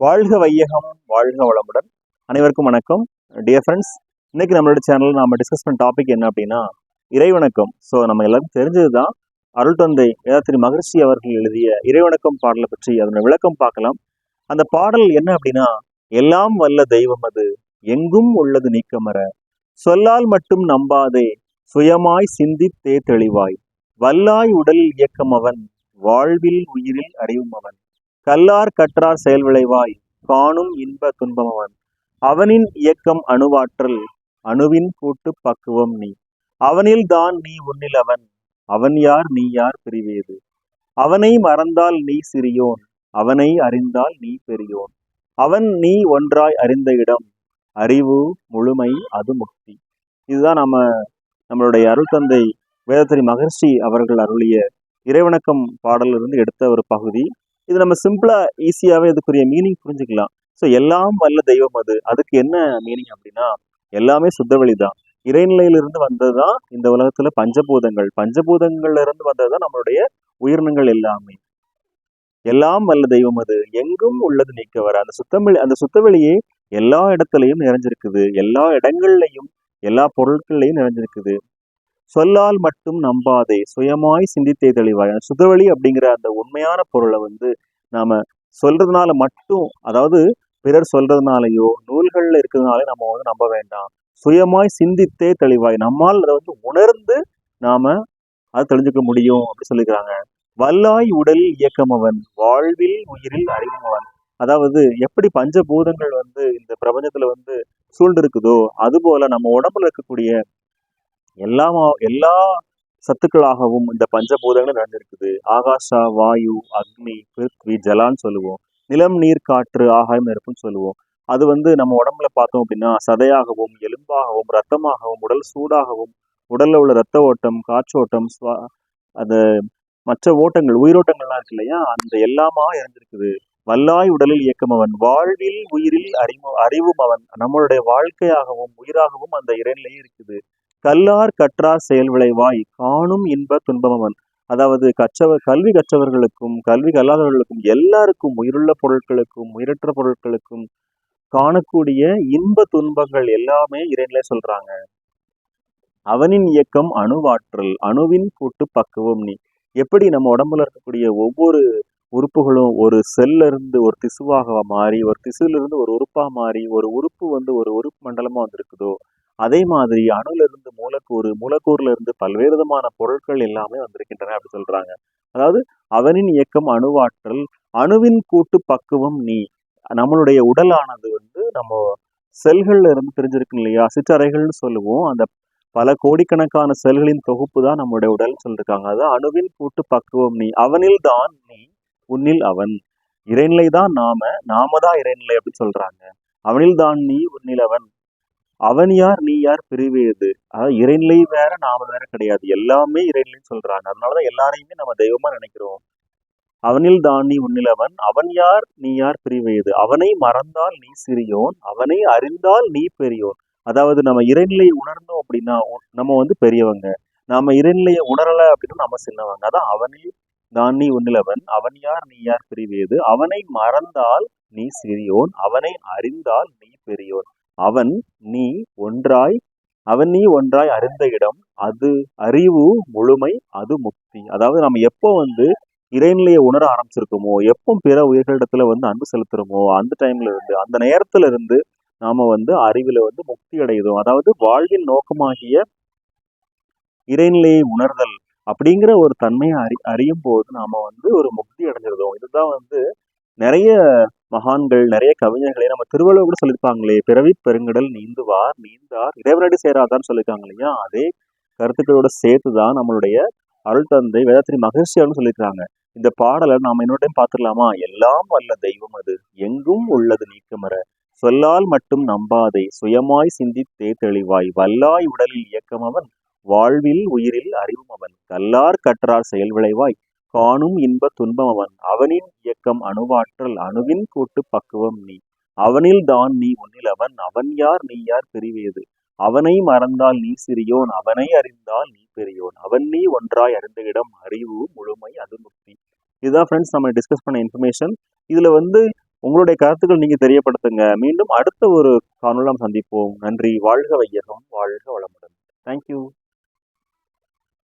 வாழ்க வையகம் வாழ்க வளமுடன். அனைவருக்கும் வணக்கம். டியர் ஃப்ரெண்ட்ஸ் இன்னைக்கு நம்மளோட சேனல் நாம டிஸ்கஸ் பண்ண டாபிக் என்ன அப்படின்னா இறைவணக்கம். ஸோ நம்ம எல்லாருக்கும் தெரிஞ்சது தான் அருள் தந்தை வேதாத்திரி மகர்ஷி அவர்கள் எழுதிய இறைவணக்கம் பாடலை பற்றி அதனோட விளக்கம் பார்க்கலாம். அந்த பாடல் என்ன அப்படின்னா எல்லாம் வல்ல தெய்வம் அது எங்கும் உள்ளது நீக்கமர சொல்லால் மட்டும் நம்பாதே சுயமாய் சிந்தித்தே தெளிவாய். வல்லாய் உடலில் இயக்கம் அவன் வாழ்வில் உயிரில் அறிவும் அவன் கல்லார் கற்றார் செயல் விளைவாய் காணும் இன்ப துன்பம் அவன் அவனின் இயக்கம் அணுவாற்றல் அணுவின் கூட்டு பக்குவம் நீ. அவனில் தான் நீ உன்னில் அவன் அவன் யார் நீ யார் பிரிவேது. அவனை மறந்தால் நீ சிறியோன் அவனை அறிந்தால் நீ பெரியோன். அவன் நீ ஒன்றாய் அறிந்த இடம் அறிவு முழுமை அது முக்தி. இதுதான் நம்ம நம்மளுடைய அருள் தந்தை வேதத்திரி மகர்ஷி அவர்கள் அருளிய இறைவணக்கம் பாடலிருந்து எடுத்த ஒரு பகுதி. இது நம்ம சிம்பிளா ஈஸியாவே இதுக்குரிய மீனிங் புரிஞ்சுக்கலாம். ஸோ எல்லாம் வல்ல தெய்வம் அது. அதுக்கு என்ன மீனிங் அப்படின்னா எல்லாமே சுத்தவெளி தான். இறைநிலையிலிருந்து வந்ததுதான் இந்த உலகத்துல பஞ்சபூதங்கள். பஞ்சபூதங்கள்ல இருந்து வந்ததுதான் நம்மளுடைய உயிரினங்கள் எல்லாமே. எல்லாம் வல்ல தெய்வம் அது. எங்கும் உள்ளது நீக்க வர. அந்த சுத்தவெளி அந்த சுத்தவெளியே எல்லா இடத்துலையும் நிறைஞ்சிருக்குது. எல்லா இடங்கள்லையும் எல்லா பொருட்கள்லையும் நிறைஞ்சிருக்குது. சொல்லால் மட்டும் நம்பாதே. சுயமாய் சிந்தித்தே தெளிவாய். அந்த அப்படிங்கிற அந்த உண்மையான பொருளை வந்து நாம் சொல்றதுனால மட்டும் அதாவது பிறர் சொல்கிறதுனாலையோ நூல்களில் இருக்கிறதுனாலே நம்ம வந்து நம்ப வேண்டாம். சுயமாய் சிந்தித்தே தெளிவாய் நம்மால் அதை வந்து உணர்ந்து நாம அதை தெரிஞ்சுக்க முடியும் அப்படின்னு சொல்லிக்கிறாங்க. வல்லாய் உடல் இயக்கம் அவன் வாழ்வில் உயிரில் அறிவுமவன். அதாவது எப்படி பஞ்சபூதங்கள் வந்து இந்த பிரபஞ்சத்துல வந்து சூழ்ந்து இருக்குதோ நம்ம உடம்புல இருக்கக்கூடிய எல்லா எல்லா சத்துக்களாகவும் இந்த பஞ்சபூதங்களும் நடந்திருக்குது ஆகாஷா வாயு அக்னி பிருத்வி ஜலான்னு சொல்லுவோம். நிலம் நீர் காற்று ஆகாயம் நெருப்புன்னு சொல்லுவோம். அது வந்து நம்ம உடம்புல பார்த்தோம் அப்படின்னா சதையாகவும் எலும்பாகவும் ரத்தமாகவும் உடல் சூடாகவும் உடல்ல உள்ள ரத்த ஓட்டம் காற்றோட்டம் சுவா அது மற்ற ஓட்டங்கள் உயிரோட்டங்கள்லாம் இருக்கு இல்லையா? அந்த எல்லாமா இறந்திருக்குது வல்லாய் உடலில் இயக்கம் அவன் வாழ்வில் உயிரில் அறிவு அறிவும் அவன் நம்மளுடைய வாழ்க்கையாகவும் உயிராகவும் அந்த இறைநிலையே இருக்குது. கல்லார் கற்றார் செயல் விளைவாய் காணும் இன்ப துன்பம் அவன் அதாவது கற்றவ கல்வி கற்றவர்களுக்கும் கல்வி கல்லாதவர்களுக்கும் எல்லாருக்கும் உயிருள்ள பொருட்களுக்கும் உயிரற்ற பொருட்களுக்கும் காணக்கூடிய இன்ப துன்பங்கள் எல்லாமே இறைநிலை சொல்றாங்க. அவனின் இயக்கம் அணுவாற்றல் அணுவின் கூட்டு பக்குவம் நீ. எப்படி நம்ம உடம்புல இருக்கக்கூடிய ஒவ்வொரு உறுப்புகளும் ஒரு செல்ல இருந்து ஒரு திசுவாக மாறி ஒரு திசுல இருந்து ஒரு உறுப்பா மாறி ஒரு உறுப்பு வந்து ஒரு உறுப்பு மண்டலமா வந்திருக்குதோ அதே மாதிரி அணுலிருந்து மூலக்கூறு மூலக்கூறுல இருந்து பல்வேறு விதமான பொருட்கள் எல்லாமே வந்திருக்கின்றன அப்படி சொல்றாங்க. அதாவது அவனின் இயக்கம் அணுவாற்றல் அணுவின் கூட்டு பக்குவம் நீ நம்மளுடைய உடலானது வந்து நம்ம செல்கள்ல இருந்து தெரிஞ்சிருக்கு இல்லையா? சிற்றறைகள்னு சொல்லுவோம். அந்த பல கோடிக்கணக்கான செல்களின் தொகுப்பு தான் நம்மளுடைய உடல் சொல்லிருக்காங்க. அது அணுவின் கூட்டு பக்குவம் நீ அவனில் தான் நீ உன்னில் அவன். இறைநிலை தான் நாம நாம தான் இறைநிலை அப்படின்னு சொல்றாங்க. அவனில் தான் நீ உன்னில் அவன். அவன் யார் நீ யார் பிரிவேது அதாவது இறைநிலை வேற நாம வேற கிடையாது. எல்லாமே இறைநிலைன்னு சொல்றாங்க. அதனாலதான் எல்லாரையுமே நம்ம தெய்வமா நினைக்கிறோம். அவனில் தான் நீ உன்னிலவன் அவன். யார் நீ யார் பிரிவேது அவனை மறந்தால் நீ சிறியோன். அவனை அறிந்தால் நீ பெரியோன். அதாவது நம்ம இறைநிலையை உணர்ந்தோம் அப்படின்னா நம்ம வந்து பெரியவங்க. நாம இறைநிலையை உணரல அப்படின்னா நம்ம சின்னவங்க. அதான் அவனில் தான் நீ உன்னிலவன் அவன். யார் நீ யார் பிரிவேது அவனை மறந்தால் நீ சிறியோன். அவனை அறிந்தால் நீ பெரியோன். அவன் நீ ஒன்றாய் அவன் நீ ஒன்றாய் அறிந்த இடம் அது அறிவு முழுமை அது முக்தி. அதாவது நம்ம எப்போ வந்து இறைநிலையை உணர ஆரம்பிச்சிருக்கோமோ எப்போ பிற உயிர்களிடத்துல வந்து அன்பு செலுத்துறோமோ அந்த டைம்ல இருந்து அந்த நேரத்துல இருந்து நாம வந்து அறிவில் வந்து முக்தி அடையுதோம் அதாவது வாழ்வின் நோக்கமாகிய இறைநிலையை உணர்தல் அப்படிங்கிற ஒரு தன்மையை அறி அறியும் போது நாம வந்து ஒரு முக்தி அடைஞ்சிருதோம். இதுதான் வந்து நிறைய மகான்கள் நிறைய கவிஞர்களை நம்ம திருவள்ளுவர் கூட சொல்லியிருப்பாங்களே பிறவி பெருங்கடல் நீந்துவார் நீந்தார் இறைவனடி சேராதான்னு சொல்லியிருக்காங்க இல்லையா? அதே கருத்துக்களோட சேர்த்து தான் நம்மளுடைய அருள் தந்தை வேதாத்திரி மகிழ்ச்சியார்னு சொல்லியிருக்காங்க இந்த பாடலை நாம் இன்னொரு டைம் பார்த்துடலாமா? எல்லாம் வல்ல தெய்வம் அது எங்கும் உள்ளது நீக்கமர சொல்லால் மட்டும் நம்பாதே சுயமாய் சிந்தித்தே தெளிவாய். வல்லாய் உடலில் இயக்கம் அவன் வாழ்வில் உயிரில் அறிவும் அவன் கல்லார் கற்றார் செயல் விளைவாய். காணும் இன்ப துன்பம் அவன் அவனின் இயக்கம் அணுவாற்றல் அணுவின் கூட்டு பக்குவம் நீ. அவனில் தான் நீ உன்னில் அவன் அவன் யார்? நீ யார்? பிரிவேது அவனை மறந்தால் நீ சிறியோன். அவனை அறிந்தால் நீ பெரியோன். அவன் நீ ஒன்றாய் அறிந்த இடம் அறிவு முழுமை அது முக்தி. இதுதான் ஃப்ரெண்ட்ஸ் நம்ம டிஸ்கஸ் பண்ண இன்ஃபர்மேஷன் இதுல வந்து உங்களுடைய கருத்துக்கள் நீங்கள் தெரியப்படுத்துங்க. மீண்டும் அடுத்த ஒரு காணொலி சந்திப்போம். நன்றி. வாழ்க வையகம். வாழ்க வளமுடன். தேங்க்யூ